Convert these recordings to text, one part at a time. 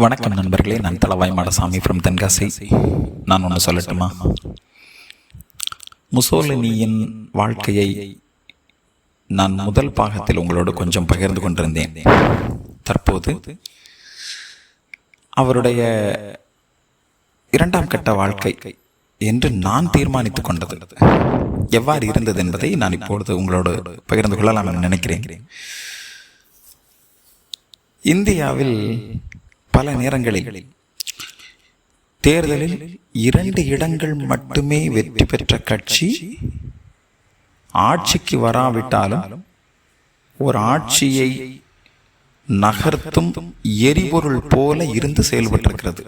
வணக்கம் நண்பர்களே நான் தலவாய் மாடசாமி ஃப்ரம் தென்காசி. நான் ஒன்று சொல்லட்டுமா? முசோலினியின் வாழ்க்கையை நான் முதல் பாகத்தில் உங்களோடு கொஞ்சம் பகிர்ந்து கொண்டிருந்தேன். தற்போது அவருடைய இரண்டாம் கட்ட வாழ்க்கை என்று நான் தீர்மானித்துக் கொண்டது. எவ்வாறு இருந்தது என்பதை நான் இப்பொழுது உங்களோடு பகிர்ந்து கொள்ளலாம் என நினைக்கிறேன். இந்தியாவில் பல நேரங்களில் தேர்தலில் இரண்டு இடங்கள் மட்டுமே வெற்றி பெற்ற கட்சி ஆட்சிக்கு வராவிட்டாலும் ஒரு ஆட்சியை நகர்த்தும் எரிபொருள் போல இருந்து செயல்பட்டிருக்கிறது.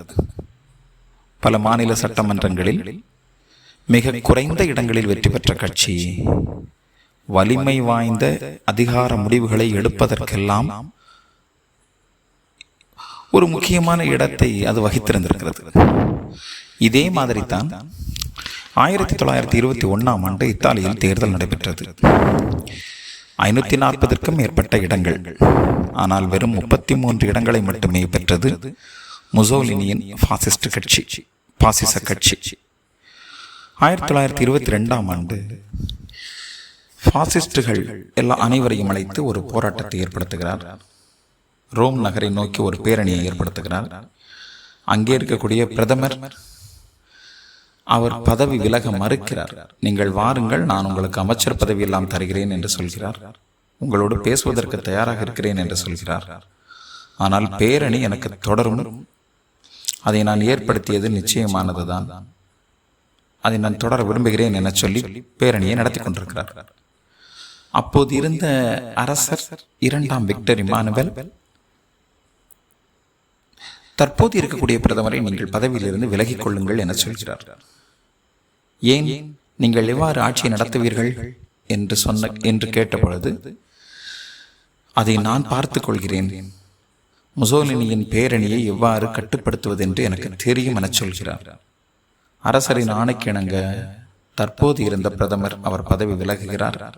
பல மாநில சட்டமன்றங்களில் மிக குறைந்த இடங்களில் வெற்றி பெற்ற கட்சி வலிமை வாய்ந்த அதிகார முடிவுகளை எடுப்பதற்கெல்லாம் ஒரு முக்கியமான இடத்தை அது வகித்திருந்திருக்கிறது. இதே மாதிரி தான் ஆயிரத்தி தொள்ளாயிரத்தி இருபத்தி ஒன்றாம் ஆண்டு இத்தாலியில் தேர்தல் நடைபெற்றது. ஐநூற்றி நாற்பதற்கும் மேற்பட்ட இடங்கள் ஆனால் வெறும் முப்பத்தி மூன்று இடங்களை மட்டுமே பெற்றது முசோலினியின் ஃபாசிஸ்ட் கட்சி பாசிச கட்சி. ஆயிரத்தி தொள்ளாயிரத்தி இருபத்தி ரெண்டாம் ஆண்டு ஃபாசிஸ்டுகள் எல்லா அனைவரையும் அழைத்து ஒரு போராட்டத்தை ஏற்படுத்துகிறார். ரோம் நகரை நோக்கி ஒரு பேரணியை ஏற்படுத்துகிறார். அங்கே இருக்கக்கூடிய பிரதமர் அவர் பதவி விலக மறுக்கிறார். நீங்கள் வாருங்கள் நான் உங்களுக்கு அமைச்சர் பதவி எல்லாம் தருகிறேன் என்று சொல்கிறார். உங்களோடு பேசுவதற்கு தயாராக இருக்கிறேன் என்று சொல்கிறார். ஆனால் பேரணி எனக்கு தொடரும். அதை நான் ஏற்படுத்தியது நிச்சயமானதுதான். அதை நான் தொடர விரும்புகிறேன் என சொல்லி பேரணியை நடத்தி கொண்டிருக்கிறார். அப்போது இருந்த அரசர் இரண்டாம் விக்டர் இமானுவல் தற்போது இருக்கக்கூடிய பிரதமரை நீங்கள் பதவியிலிருந்து விலகிக் கொள்ளுங்கள் என சொல்கிறார். ஏன் நீங்கள் எவ்வாறு ஆட்சியை நடத்துவீர்கள் என்று சொன்ன என்று கேட்டபொழுது அதை நான் பார்த்துக் கொள்கிறேன் முசோலினியின் பேரணியை எவ்வாறு கட்டுப்படுத்துவது என்று எனக்கு தெரியும் என சொல்கிறார். அரசரின் ஆணைக்கிணங்க தற்போது இருந்த பிரதமர் அவர் பதவி விலகுகிறார்.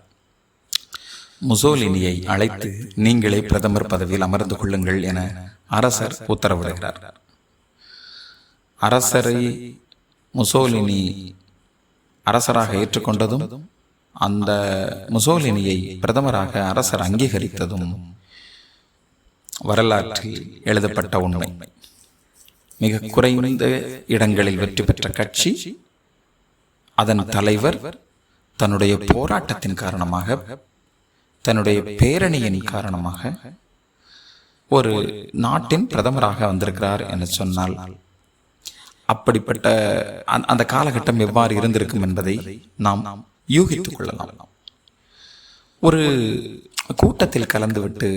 முசோலினியை அழைத்து நீங்களே பிரதமர் பதவியில் அமர்ந்து கொள்ளுங்கள் என அரசர் உத்தரவிடுகிறார். அரசரை முசோலினி அரசராக ஏற்றுக்கொண்டதும் அந்த முசோலினியை பிரதமராக அரசர் அங்கீகரித்ததும் வரலாற்றில் எழுதப்பட்ட உண்மை. மிக குறைந்த இடங்களில் வெற்றி பெற்ற கட்சி அதன் தலைவர் தன்னுடைய போராட்டத்தின் காரணமாக தன்னுடைய பேரணியின் காரணமாக ஒரு நாட்டின் பிரதமராக வந்திருக்கிறார் என்று சொன்னால் அப்படிப்பட்ட அந்த காலகட்டம் எவ்வாறு இருந்திருக்கும் என்பதை நாம் யூகித்துக் கொள்ளலாம். ஒரு கூட்டத்தில் கலந்துவிட்டு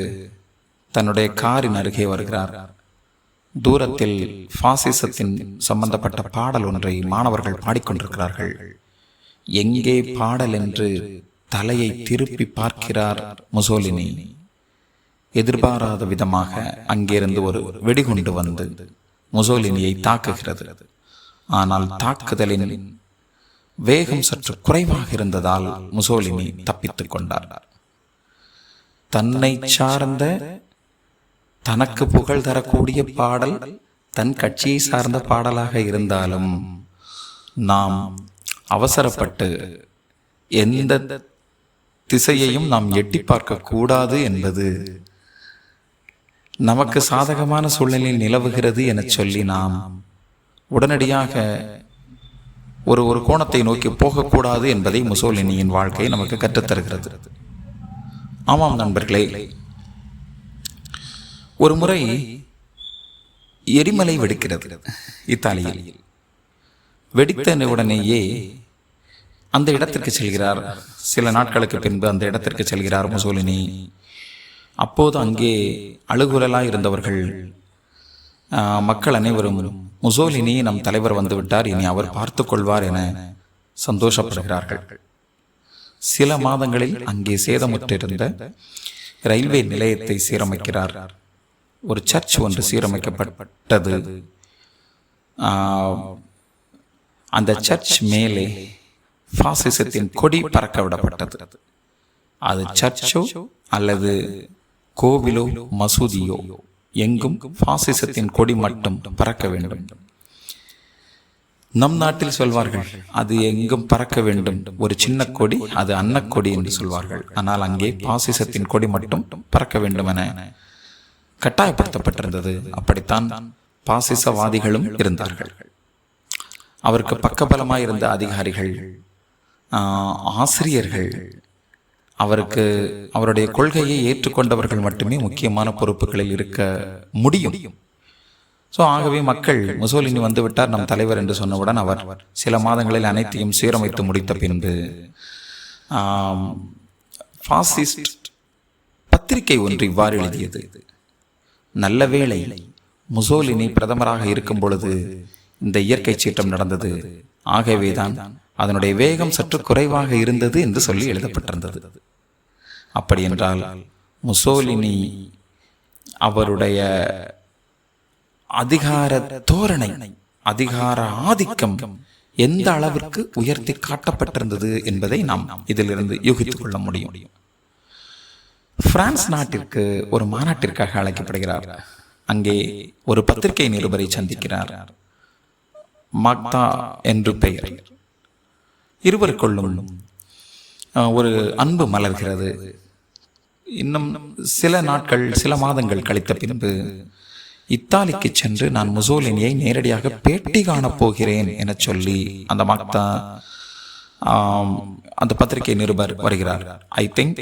தன்னுடைய காரின் அருகே வருகிறார். தூரத்தில் பாசிசத்தின் சம்பந்தப்பட்ட பாடல் ஒன்றை மாணவர்கள் பாடிக்கொண்டிருக்கிறார்கள். எங்கே பாடல் என்று தலையை திருப்பி பார்க்கிறார் முசோலினி. எதிர்பாராத விதமாக அங்கிருந்து ஒரு வெடிகுண்டு வந்து முசோலினியை தாக்குகிறது. ஆனால் தாக்குதலின் வேகம் சற்று குறைவாக இருந்ததால் முசோலினி தப்பித்துக் கொண்டார். தன்னை சார்ந்த தனக்கு புகழ் தரக்கூடிய பாடல் தன் கட்சியை சார்ந்த பாடலாக இருந்தாலும் நாம் அவசரப்பட்டு எந்த திசையையும் நாம் எட்டி பார்க்க கூடாது என்பது நமக்கு சாதகமான சூழ்நிலையில் நிலவுகிறது என சொல்லி நாம் உடனடியாக ஒரு ஒரு கோணத்தை நோக்கி போகக்கூடாது என்பதை முசோலினியின் வாழ்க்கை நமக்கு கற்றுத்தருகிறது. ஆமாம் நண்பர்களே ஒரு முறை எரிமலை வெடிக்கிறது இத்தாலியில். வெடித்த உடனேயே அந்த இடத்திற்கு செல்கிறார். சில நாட்களுக்கு பின்பு அந்த இடத்திற்கு செல்கிறார் முசோலினி. அப்போது அங்கே அழுகுரலாக இருந்தவர்கள் மக்கள் அனைவரும் முசோலினி நம் தலைவர் வந்துவிட்டார் இனி அவர் பார்த்து கொள்வார் என சந்தோஷப்படுகிறார்கள். சில மாதங்களில் அங்கே சேதமுற்றிருந்த ரயில்வே நிலையத்தை சீரமைக்கிறார். ஒரு சர்ச் ஒன்று சீரமைக்கப்பட்டது. அந்த சர்ச் மேலே பாசிசத்தின் கொடி பறக்க விடப்பட்டது. அது சர்ச்சோ அல்லது கோவிலோ மசூதியோ எங்கும் பாசிசத்தின் கொடி மட்டும் பறக்க வேண்டும். நம் நாட்டில் சொல்வார்கள் அது எங்கும் பறக்க வேண்டும். ஒரு சின்ன கொடி அது அன்னக்கொடி என்று சொல்வார்கள். ஆனால் அங்கே பாசிசத்தின் கொடி மட்டும் பறக்க வேண்டும் என கட்டாயப்படுத்தப்பட்டிருந்தது. அப்படித்தான் பாசிசவாதிகளும் இருந்தார்கள். அவருக்கு பக்கபலமாக இருந்த அதிகாரிகள் ஆசிரியர்கள் அவருக்கு அவருடைய கொள்கையை ஏற்றுக்கொண்டவர்கள் மட்டுமே முக்கியமான பொறுப்புகளில் இருக்க முடியும். ஸோ ஆகவே மக்கள் முசோலினி வந்துவிட்டார். நம் தலைவர் என்று சொன்னவுடன் அவர் சில மாதங்களில் அனைத்தையும் சீரமைத்து முடித்த பின்பு ஆம், பாசிஸ்ட் பத்திரிகை ஒன்று இவ்வாறு எழுதியது. நல்ல வேளை முசோலினி பிரதமராக இருக்கும் பொழுது இந்த இயற்கை சீற்றம் நடந்தது. ஆகவேதான் அதனுடைய வேகம் சற்று குறைவாக இருந்தது என்று சொல்லி எழுதப்பட்டிருந்தது. அப்படி என்றால் முசோலினி அவருடைய அதிகார தோரணை அதிகார ஆதிக்கம் எந்த அளவிற்கு உயர்த்தி காட்டப்பட்டிருந்தது என்பதை நாம் இதிலிருந்து யூகித்துக் கொள்ள முடியும். பிரான்ஸ் நாட்டிற்கு ஒரு மாநாட்டிற்காக அழைக்கப்படுகிறார். அங்கே ஒரு பத்திரிகை நிருபரை சந்திக்கிறார். மாக்தா என்று பெயர். இருவருக்குள்ளும் ஒரு அன்பு மலர்கிறது. இன்னும் சில நாட்கள் சில மாதங்கள் கழித்த பின்பு இத்தாலிக்கு சென்று நான் முசோலினியை நேரடியாக பேட்டி காணப் போகிறேன் என சொல்லி அந்த மக்தா அந்த பத்திரிகை நிருபர் வருகிறார். ஐ திங்க்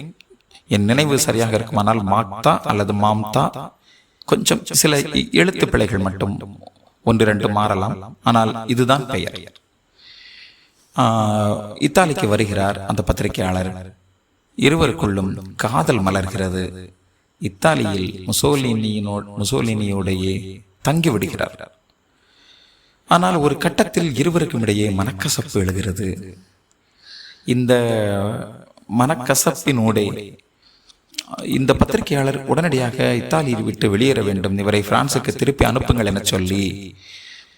என் நினைவு சரியாக இருக்குமானால் மாக்தா அல்லது மாம்தா கொஞ்சம் சில எழுத்து பிழைகள் மட்டும் ஒன்று ரெண்டு மாறலாம். ஆனால் இதுதான் பெயர். இத்தாலிக்கு வருகிறார் அந்த பத்திரிகையாளர். இருவருக்குள்ளும் காதல் மலர்கிறது. இத்தாலியில் முசோலினியினோ முசோலினியோடையே தங்கிவிடுகிறார். ஆனால் ஒரு கட்டத்தில் இருவருக்கும் இடையே மனக்கசப்பு எழுகிறது. இந்த மனக்கசப்பினோடே இந்த பத்திரிகையாளர் உடனடியாக இத்தாலியை விட்டு வெளியேற வேண்டும். இவரை பிரான்சுக்கு திருப்பி அனுப்புங்கள் என சொல்லி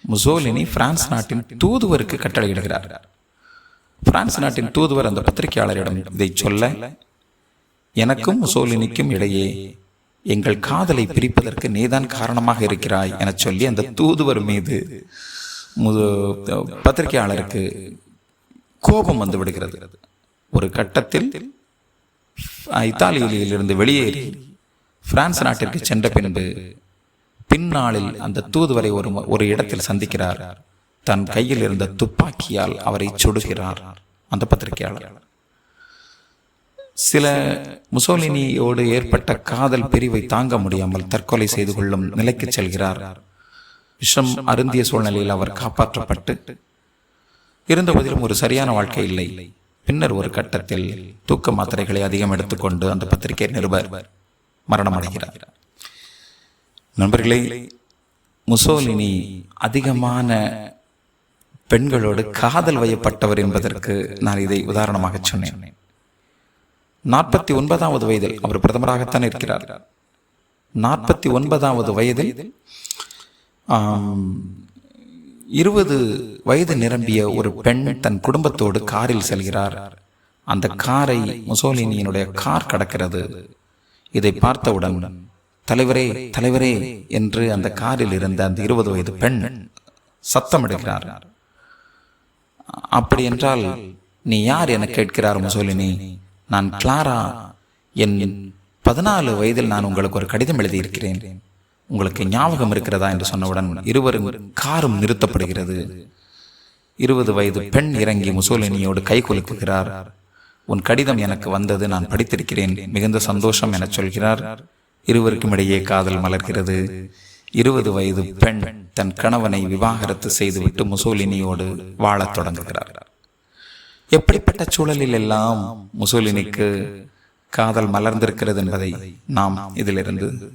முசோலினி பிரான்ஸ் நாட்டின் தூதுவருக்கு கட்டளையிடுகிறார். பிரான்ஸ் நாட்டின் தூதுவர் அந்த பத்திரிகையாளரிடம் இதை சொல்ல எனக்கும் முசோலினிக்கும் இடையே எங்கள் காதலை பிரிப்பதற்கு நீதான் காரணமாக இருக்கிறாய் என சொல்லி அந்த தூதுவர் மீது மு- பத்திரிகையாளருக்கு கோபம் வந்து விடுகிறது. ஒரு கட்டத்தில் இத்தாலியிலிருந்து வெளியேறி பிரான்ஸ் நாட்டிற்கு சென்ற பின்பு பின்னாளில் அந்த தூதுவரை ஒரு ஒரு இடத்தில் சந்திக்கிறார். தன் கையில் இருந்த துப்பாக்கியால் அவரை சுடுகிறார் அந்த பத்திரிகையாளர். சில முசோலினியோடு ஏற்பட்ட காதல் பிரிவை தாங்க முடியாமல் தற்கொலை செய்து கொள்ளும் நிலைக்கு செல்கிறார். விஷம் அருந்திய சூழ்நிலையில் அவர் காப்பாற்றப்பட்டு இருந்த போதிலும் ஒரு சரியான வாழ்க்கை இல்லை. பின்னர் ஒரு கட்டத்தில் தூக்க மாத்திரைகளை அதிகம் எடுத்துக்கொண்டு அந்த பத்திரிகை நிருபர் மரணமடைகிறார். நண்பர்களே முசோலினி அதிகமான பெண்களோடு காதல் வயப்பட்டவர் என்பதற்கு நான் இதை உதாரணமாக சொன்னேன். நாற்பத்தி ஒன்பதாவது வயதில் அவர் பிரதமராகத்தான் இருக்கிறார். நாற்பத்தி ஒன்பதாவது வயதில் இருபது வயது நிரம்பிய ஒரு பெண் தன் குடும்பத்தோடு காரில் செல்கிறார். அந்த காரை முசோலினியினுடைய கார் கடக்கிறது. இதை பார்த்தவுடன் தலைவரே தலைவரே என்று அந்த காரில் இருந்த அந்த இருபது வயது பெண் சத்தமிடுகிறார். அப்படி என்றால் நீ யார் என கேட்கிறார் முசோலினி? நான் கிளாரா. என் பதினாலு வயதில் நான் உங்களுக்கு ஒரு கடிதம் எழுதியிருக்கிறேன். உங்களுக்கு ஞாபகம் இருக்கிறதா என்று சொன்னவுடன் இருவரும் காரும் நிறுத்தப்படுகிறது. இருபது வயது பெண் இறங்கி முசோலினியோடு கை குலுக்குகிறார். உன் கடிதம் எனக்கு வந்தது நான் படித்திருக்கிறேன். மிகுந்த சந்தோஷம் என சொல்கிறார். இருவருக்கும் இடையே காதல் மலர்கிறது. இருபது வயது பெண் தன் கணவனை விவாகரத்து செய்துவிட்டு முசோலினியோடு வாழத் தொடங்குகிறார். எப்படிப்பட்ட சூழலில் எல்லாம் முசோலினிக்கு காதல் மலர்ந்திருக்கிறது என்பதை நாம் இதிலிருந்து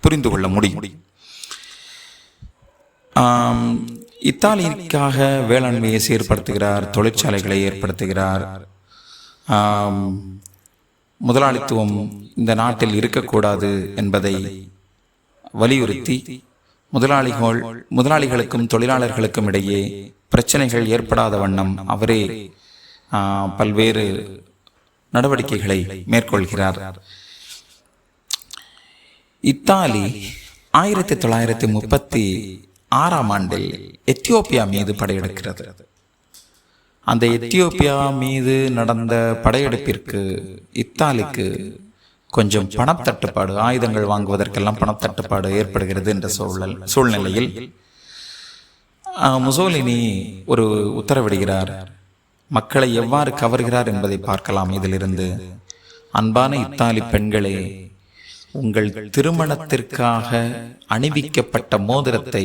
புரிந்து கொள்ள முடியும். இத்தாலிக்காக வேளாண்மையை சீர்படுத்துகிறார் தொழிற்சாலைகளை ஏற்படுத்துகிறார். முதலாளித்துவம் இந்த நாட்டில் இருக்கக்கூடாது என்பதை வலியுறுத்தி முதலாளிகள் முதலாளிகளுக்கும் தொழிலாளர்களுக்கும் இடையே பிரச்சனைகள் ஏற்படாத வண்ணம் அவரே பல்வேறு நடவடிக்கைகளை மேற்கொள்கிறார். இத்தாலி ஆயிரத்தி தொள்ளாயிரத்தி முப்பத்தி ஆறாம் ஆண்டில் எத்தியோப்பியா மீது படையெடுக்கிறது. அந்த எத்தியோப்பியா மீது நடந்த படையெடுப்பிற்கு இத்தாலிக்கு கொஞ்சம் பணத்தட்டுப்பாடு ஆயுதங்கள் வாங்குவதற்கெல்லாம் பணத்தட்டுப்பாடு ஏற்படுகிறது என்ற சூழல் சூழ்நிலையில் முசோலினி ஒரு உத்தரவிடுகிறார். மக்களை எவ்வாறு கவர்கிறார் என்பதை பார்க்கலாம். இதிலிருந்து அன்பான இத்தாலி பெண்களே உங்கள் திருமணத்திற்காக அணிவிக்கப்பட்ட மோதிரத்தை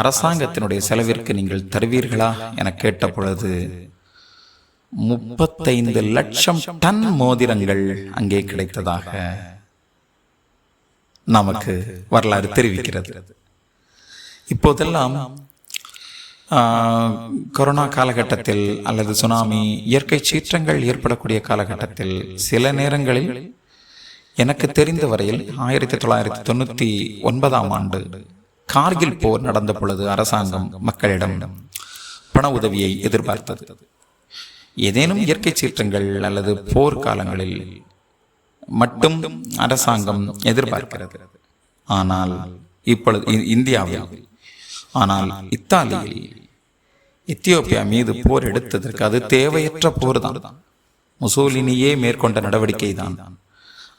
அரசாங்கத்தினுடைய செலவிற்கு நீங்கள் தருவீர்களா? என கேட்ட பொழுது முப்பத்தைந்து லட்சம் டன் மோதிரங்கள் அங்கே கிடைத்ததாக நமக்கு வரலாறு தெரிவிக்கிறது. இப்போதெல்லாம் கொரோனா காலகட்டத்தில் அல்லது சுனாமி இயற்கை சீற்றங்கள் ஏற்படக்கூடிய காலகட்டத்தில் சில நேரங்களில் எனக்கு தெரிந்த வரையில் ஆயிரத்தி தொள்ளாயிரத்தி தொண்ணூற்றி ஒன்பதாம் ஆண்டு கார்கில் போர் நடந்த பொழுது அரசாங்கம் மக்களிடம் பண உதவியை எதிர்பார்த்தது. ஏதேனும் இயற்கை சீற்றங்கள் அல்லது போர் காலங்களில் மட்டும் அரசாங்கம் எதிர்பார்க்கிறது. ஆனால் இப்பொழுது இந்தியாவில் ஆனால் இத்தாலியில் எத்தியோப்பியா மீது போர் எடுத்ததற்கு அது தேவையற்ற போர் தான் முசோலினியே மேற்கொண்ட நடவடிக்கை தான்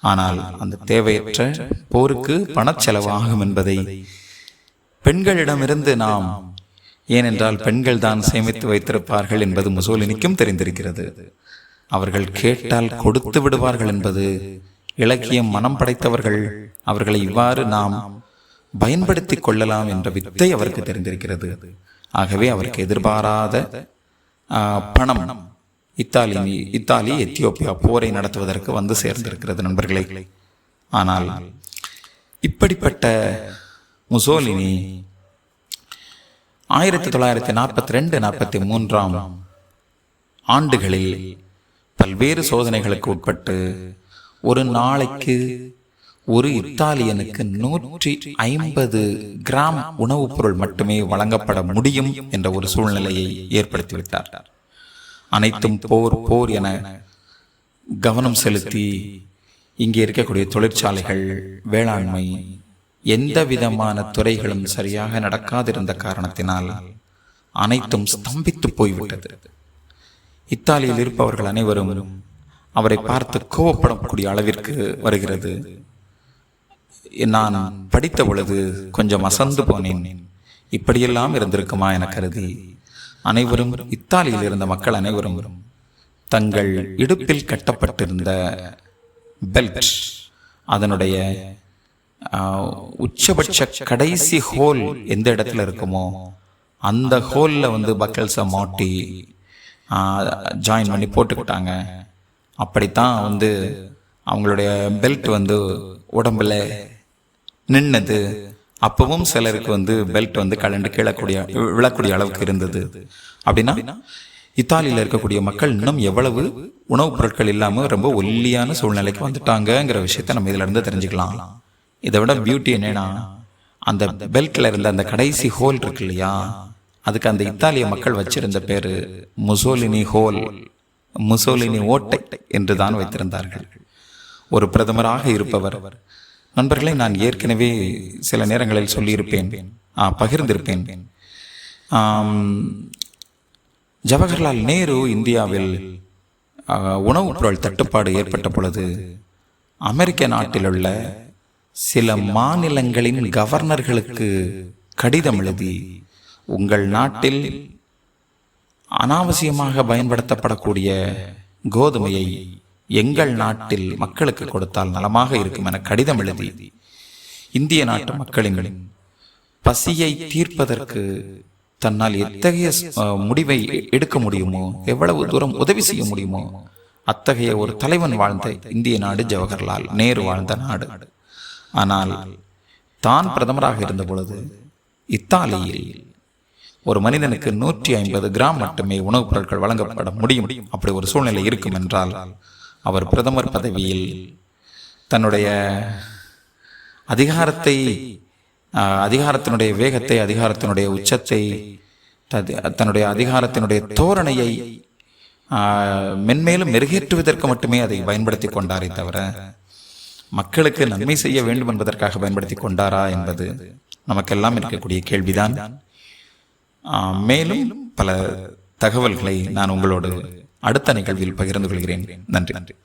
ஆனால் அந்த தேவையற்ற போருக்கு பணச்செலவு ஆகும் என்பதை பெண்களிடமிருந்து நாம் ஏனென்றால் பெண்கள் தான் சேமித்து வைத்திருப்பார்கள் என்பது முசோலினிக்கும் தெரிந்திருக்கிறது. அவர்கள் கேட்டால் கொடுத்து விடுவார்கள் என்பது இலக்கியம் மனம் படைத்தவர்கள் அவர்களை இவ்வாறு நாம் பயன்படுத்தி கொள்ளலாம் என்ற வித்தை அவருக்கு தெரிந்திருக்கிறது. ஆகவே அவருக்கு எதிர்பாராத பணம் இத்தாலி இத்தாலி எத்தியோப்பியா போரை நடத்துவதற்கு வந்து சேர்ந்திருக்கிறது நண்பர்களே. ஆனால் இப்படிப்பட்ட முசோலினி ஆயிரத்தி தொள்ளாயிரத்தி நாற்பத்தி ரெண்டு நாற்பத்தி மூன்றாம் ஆண்டுகளில் பல்வேறு சோதனைகளுக்கு உட்பட்டு ஒரு நாளைக்கு ஒரு இத்தாலியனுக்கு நூற்றி ஐம்பது கிராம் உணவுப் பொருள் மட்டுமே வழங்கப்பட முடியும் என்ற ஒரு சூழ்நிலையை ஏற்படுத்திவிட்டார். அனைத்தும் போர் போர் என கவனம் செலுத்தி இங்கே இருக்கக்கூடிய தொழிற்சாலைகள் வேளாண்மை எந்த விதமான துறைகளும் சரியாக நடக்காதிருந்த காரணத்தினால் அனைத்தும் ஸ்தம்பித்து போய்விட்டது. இத்தாலியில் இருப்பவர்கள் அனைவரும் அவரை பார்த்து கோவப்படக்கூடிய அளவிற்கு வருகிறது. நான் படித்த பொழுது கொஞ்சம் அசந்து போனேன். இப்படியெல்லாம் இருந்திருக்குமா என கருதி அனைவரும் இத்தாலியில் இருந்த மக்கள் அனைவரும் தங்கள் இடுப்பில் கட்டப்பட்டிருந்த பெல்ட் அதனுடைய உச்சபட்ச கடைசி ஹோல் எந்த இடத்துல இருக்குமோ அந்த ஹோலில் வந்து பக்கல்ஸை மாட்டி ஜாயின் பண்ணி போட்டுக்கிட்டாங்க. அப்படித்தான் வந்து அவங்களுடைய பெல்ட் வந்து உடம்புல நின்னது. அப்பவும் சிலருக்கு வந்து பெல்ட் வந்து கலண்டு கீழக்கூடிய விழக்கூடிய அளவுக்கு இருந்தது. அப்படின்னா இத்தாலியில் இருக்கக்கூடிய மக்கள் இன்னும் எவ்வளவு உணவுப் பொருட்கள் இல்லாமல் ரொம்ப ஒல்லியான சூழ்நிலைக்கு வந்துட்டாங்கங்கிற விஷயத்த நம்ம இதிலிருந்து தெரிஞ்சுக்கலாம் தெரிஞ்சுக்கலாம். இதை விட பியூட்டி என்னன்னா அந்த பெல்ட்ல இருந்த அந்த கடைசி ஹோல் இருக்கு இல்லையா? அதுக்கு அந்த இத்தாலிய மக்கள் வச்சிருந்த பேரு முசோலினி ஹோல் முசோலினி ஓட்டை என்று தான் வைத்திருந்தார்கள். ஒரு பிரதமராக இருப்பவர். நண்பர்களை நான் ஏற்கனவே சில நேரங்களில் சொல்லியிருப்பேன். ஆ, பகிர்ந்திருப்பேன். ஜவஹர்லால் நேரு இந்தியாவில் உணவுப் பொருள் தட்டுப்பாடு ஏற்பட்ட பொழுது அமெரிக்க நாட்டில் உள்ள சில மாநிலங்களின் கவர்னர்களுக்கு கடிதம் எழுதி உங்கள் நாட்டில் அனாவசியமாக பயன்படுத்தப்படக்கூடிய கோதுமையை எங்கள் நாட்டில் மக்களுக்கு கொடுத்தால் நலமாக இருக்கும் என கடிதம் எழுதி இந்திய நாட்டு மக்களின் பசியை தீர்ப்பதற்கு தன்னால் எத்தகைய முடிவை எடுக்க முடியுமோ எவ்வளவு தூரம் உதவி செய்ய முடியுமோ அத்தகைய ஒரு தலைவன் வாழ்ந்த இந்திய நாடு ஜவஹர்லால் நேரு வாழ்ந்த நாடு. ஆனால் தான் பிரதமராக இருந்த பொழுது இத்தாலியில் ஒரு மனிதனுக்கு நூற்றி ஐம்பது கிராம் மட்டுமே உணவுப் பொருட்கள் வழங்கப்பட முடியும். அப்படி ஒரு சூழ்நிலை இருக்கும் என்றால் அவர் பிரதமர் பதவியில் தன்னுடைய அதிகாரத்தை அதிகாரத்தினுடைய வேகத்தை அதிகாரத்தினுடைய உச்சத்தை தது- தன்னுடைய அதிகாரத்தினுடைய தோரணையை மென்மேலும் மெருகேற்றுவதற்கு மட்டுமே அதை பயன்படுத்தி கொண்டாரே தவிர மக்களுக்கு நன்மை செய்ய வேண்டும் என்பதற்காக பயன்படுத்தி கொண்டாரா என்பது நமக்கெல்லாம் இருக்கக்கூடிய கேள்விதான். மேலும் பல தகவல்களை நான் உங்களோடு அடுத்த நிகழ்வில் பகிர்ந்து கொள்கிறேன். நன்றி நன்றி.